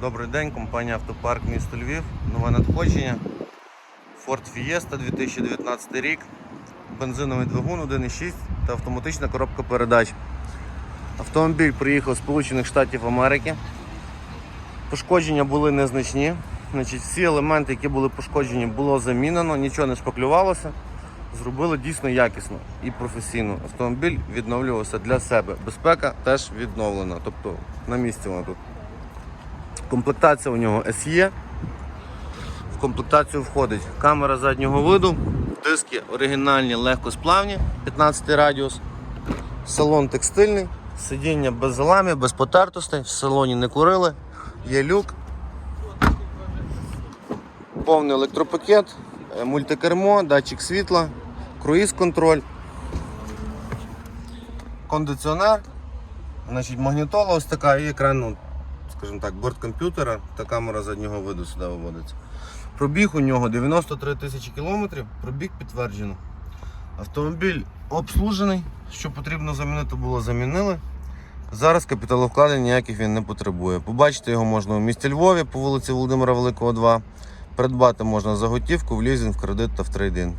Добрий день, компанія Автопарк місто Львів. Нове надходження. Ford Fiesta 2019 рік. Бензиновий двигун 1.6 та автоматична коробка передач. Автомобіль приїхав з Сполучених Штатів Америки. Пошкодження були незначні. Значить, всі елементи, які були пошкоджені, було замінено, нічого не шпаклювалося. Зробили дійсно якісно і професійно. Автомобіль відновлювався для себе. Безпека теж відновлена. Тобто на місці вона тут. Комплектація у нього SE. В комплектацію входить камера заднього виду, диски оригінальні, легкосплавні, 15 радіус, салон текстильний, сидіння без заламів, без потертостей, в салоні не курили, є люк, повний електропакет, е, мультикермо, датчик світла, круїз-контроль, кондиціонер, значить, магнітола ось така і екран, ну, скажімо так, борт комп'ютера та камера заднього виду сюди виводиться. Пробіг у нього 93 тисячі кілометрів, пробіг підтверджено. Автомобіль обслужений, що потрібно замінити, було замінили. Зараз капіталовкладень ніяких він не потребує. Побачити його можна у місті Львові по вулиці Володимира Великого, 2. Придбати можна за готівку, в лізинг, в кредит та в трейдин.